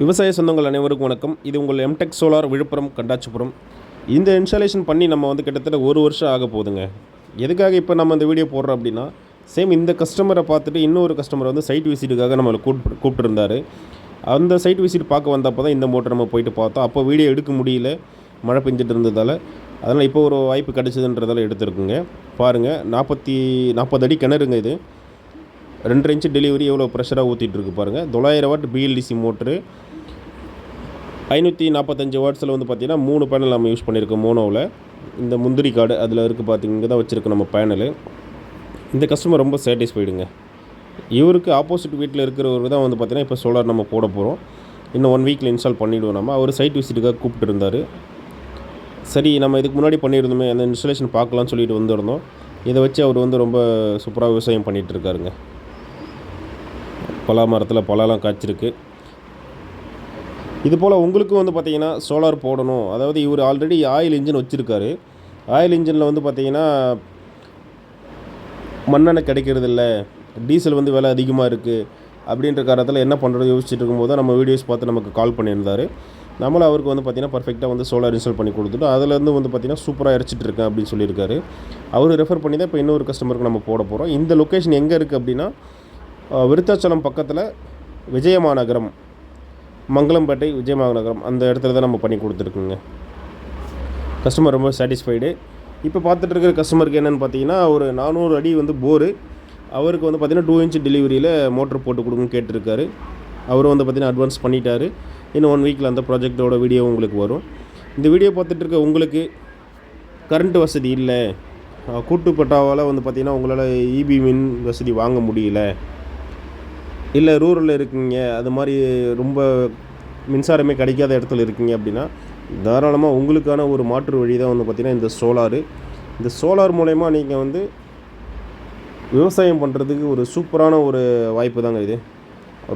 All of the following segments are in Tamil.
விவசாய சொந்தங்கள் அனைவருக்கும் வணக்கம். இது உங்கள் எம்டெக் சோலார் விழுப்புரம் கண்டாச்சிபுரம். இந்த இன்ஸ்டாலேஷன் பண்ணி நம்ம வந்து கிட்டத்தட்ட ஒரு வருஷம் ஆக போகுதுங்க. எதுக்காக இப்போ நம்ம இந்த வீடியோ போடுறோம் அப்படின்னா சேம் இந்த கஸ்டமரை பார்த்துட்டு இன்னொரு கஸ்டமர் வந்து சைட் விசிட்டுக்காக நம்மளை கூப்பிட்டு கூப்பிட்டுருந்தாரு. அந்த சைட் விசிட் பார்க்க வந்தப்போ தான் இந்த மோட்டர் நம்ம போயிட்டு பார்த்தோம். அப்போ வீடியோ எடுக்க முடியல. மழை பெஞ்சிட்டு இருந்ததால். அதனால் இப்போ ஒரு வாய்ப்பு கிடச்சிதுன்றதால எடுத்திருக்குங்க. பாருங்கள் நாற்பத்தி நாற்பது அடி கிணறுங்க இது. ரெண்டு இன்ச்சு டெலிவரி எவ்வளோ ப்ரெஷராக ஊற்றிட்டுருக்கு பாருங்கள் தொள்ளாயிரம் வாட் பிஎல்டிசி மோட்ரு ஐநூற்றி நாற்பத்தஞ்சு வாட்ஸில் வந்து பார்த்தீங்கன்னா மூணு பேனல் நம்ம யூஸ் பண்ணியிருக்கோம் மோனோவில். இந்த முந்திரி கார்டு அதில் இருக்குது பார்த்திங்க இங்கே தான் வச்சுருக்கோம் நம்ம பேனலு இந்த கஸ்டமர் ரொம்ப சாட்டிஸ்ஃபைடுங்க இவருக்கு ஆப்போசிட் வீட்டில் இருக்கிறவர் தான் வந்து பார்த்தீங்கன்னா இப்போ சோலார் நம்ம போட போகிறோம் இன்னும் ஒன் வீக்கில் இன்ஸ்டால் பண்ணிவிடுவோம் நம்ம. அவர் சைட் விசிட்டுக்காக கூப்பிட்டு இருந்தார். சரி நம்ம இதுக்கு முன்னாடி பண்ணியிருந்தோமே அந்த இன்ஸ்டலேஷன் பார்க்கலாம்னு சொல்லிட்டு வந்திருந்தோம். இதை வச்சு அவர் வந்து ரொம்ப சூப்பராக விவசாயம் பண்ணிகிட்டு இருக்காருங்க. பலா மரத்தில் பலாலாம் காய்ச்சிருக்கு. இது போல் உங்களுக்கும் வந்து பார்த்திங்கன்னா சோலார் போடணும். அதாவது இவர் ஆல்ரெடி ஆயில் இன்ஜின் வச்சுருக்காரு. ஆயில் இன்ஜினில் வந்து பார்த்தீங்கன்னா மண்ணெண்ணெய் கிடைக்கிறதில்ல. டீசல் வந்து விலை அதிகமாக இருக்குது அப்படின்ற காரணத்தில் என்ன பண்ணுறது யோசிச்சுட்டு இருக்கும்போது நம்ம வீடியோஸ் பார்த்து நமக்கு கால் பண்ணியிருந்தார். நம்மளும் அவருக்கு வந்து பார்த்தீங்கன்னா பர்ஃபெக்டாக வந்து சோலார் இன்ஸ்டால் பண்ணி கொடுத்துட்டு அதுலேருந்து வந்து பார்த்திங்கன்னா சூப்பராக இறச்சிட்டு இருக்கேன் அப்படின்னு சொல்லியிருக்காரு. அவர் ரெஃபர் பண்ணி தான் இப்போ இன்னொரு கஸ்டமருக்கு நம்ம போட போகிறோம் இந்த லொக்கேஷன் எங்கே இருக்குது அப்படின்னா விருத்தாச்சலம் பக்கத்தில் விஜயமாநகரம் மங்களம்பேட்டை விஜயமாநகரம் அந்த இடத்துல தான் நம்ம பண்ணி கொடுத்துருக்குங்க. கஸ்டமர் ரொம்ப சாட்டிஸ்ஃபைடு இப்போ பார்த்துட்டு இருக்கிற கஸ்டமருக்கு என்னென்னு பார்த்தீங்கன்னா ஒரு நானூறு அடி வந்து போரு அவருக்கு வந்து பார்த்திங்கன்னா டூ இன்ச் டெலிவரியில் மோட்டர் போட்டு கொடுங்கன்னு கேட்டிருக்காரு. அவரும் வந்து பார்த்திங்கன்னா அட்வான்ஸ் பண்ணிட்டாரு. இன்னும் ஒன் வீக்கில் அந்த ப்ராஜெக்டோட வீடியோ உங்களுக்கு வரும். இந்த வீடியோ பார்த்துட்டு இருக்க உங்களுக்கு கரண்ட் வசதி இல்லை. கூட்டு பட்டாவால் வந்து பார்த்திங்கன்னா உங்களால் இபி மின் வசதி வாங்க முடியல. இல்லை ரூரலில் இருக்கீங்க அது மாதிரி ரொம்ப மின்சாரமே கிடைக்காத இடத்துல இருக்கீங்க அப்படின்னா தாராளமாக உங்களுக்கான ஒரு மாற்று வழி தான் வந்து பார்த்திங்கன்னா இந்த சோலாரு. இந்த சோலார் மூலயமா நீங்கள் வந்து விவசாயம் பண்ணுறதுக்கு ஒரு சூப்பரான ஒரு வாய்ப்பு தாங்க இது.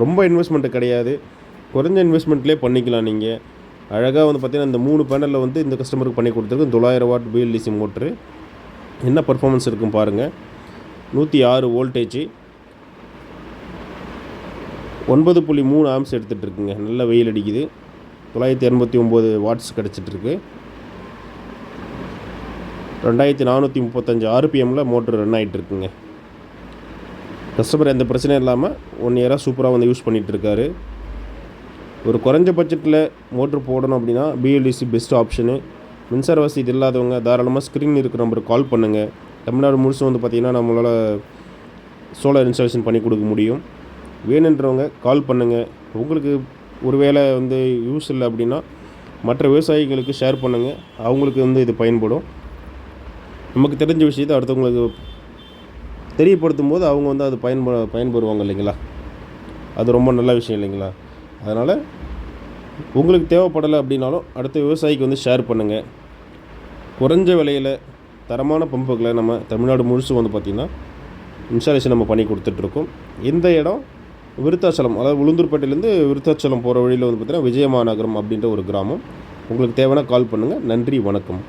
ரொம்ப இன்வெஸ்ட்மெண்ட்டு கிடையாது. குறைஞ்ச இன்வெஸ்ட்மெண்ட்லேயே பண்ணிக்கலாம் நீங்கள் அழகாக வந்து பார்த்திங்கன்னா இந்த மூணு பேனலில் வந்து இந்த கஸ்டமருக்கு பண்ணி கொடுத்துருக்கு. தொள்ளாயிரம் வாட் பிஎல்இசி மோட்ரு என்ன பர்ஃபார்மன்ஸ் இருக்கும் பாருங்கள் நூற்றி ஆறு வோல்டேஜ் ஒன்பது புள்ளி மூணு ஆம்ஸ் எடுத்துகிட்ருக்குங்க நல்ல வெயில் அடிக்குது. தொள்ளாயிரத்தி எண்பத்தி ஒம்பது வாட்ஸ் கிடச்சிட்ருக்கு ரெண்டாயிரத்தி நானூற்றி முப்பத்தஞ்சு ஆர்பிஎம்மில் மோட்ரு ரன் ஆகிட்டுருக்குங்க கஸ்டமர் எந்த பிரச்சனையும் இல்லாமல் ஒன் இயராக சூப்பராக வந்து யூஸ் பண்ணிகிட்ருக்காரு ஒரு குறைஞ்ச பட்ஜெட்டில் மோட்ரு போடணும் அப்படின்னா பிஎல்டிசி பெஸ்ட் ஆப்ஷனு மின்சார வசதி இல்லாதவங்க தாராளமாக ஸ்க்ரீன் இருக்கிற நம்பருக்கு கால் பண்ணுங்கள் தமிழ்நாடு முழுசும் வந்து பார்த்திங்கன்னா நம்மளால் சோலார் இன்ஸ்டாலேஷன் பண்ணி கொடுக்க முடியும். வேணுன்றவங்க கால் பண்ணுங்கள் உங்களுக்கு ஒருவேளை வந்து யூஸ் இல்லை அப்படின்னா மற்ற விவசாயிகளுக்கு ஷேர் பண்ணுங்கள் அவங்களுக்கு வந்து இது பயன்படும். நமக்கு தெரிஞ்ச விஷயத்தை அடுத்தவங்களுக்கு தெரியப்படுத்தும் போது அவங்க வந்து அது பயன்ப பயன்பெறுவாங்க இல்லைங்களா? அது ரொம்ப நல்ல விஷயம் இல்லைங்களா? அதனால் உங்களுக்கு தேவைப்படலை அப்படின்னாலும் அடுத்த விவசாயிக்கு வந்து ஷேர் பண்ணுங்கள் குறைஞ்ச விலையில் தரமான பம்புகளை நம்ம தமிழ்நாடு முழுசும் வந்து பார்த்திங்கன்னா இன்ஸ்டாலேஷன் நம்ம பண்ணி கொடுத்துட்ருக்கோம் இந்த இடம் விருத்தாச்சலம் அதாவது உளுந்தூர்பேட்டையிலேருந்து விருத்தாச்சலம் போகிற வழியில் வந்து பார்த்திங்கன்னா விஜயமாநகரம் அப்படின்ற ஒரு கிராமம். உங்களுக்கு தேவைன்னா கால் பண்ணுங்கள் நன்றி வணக்கம்.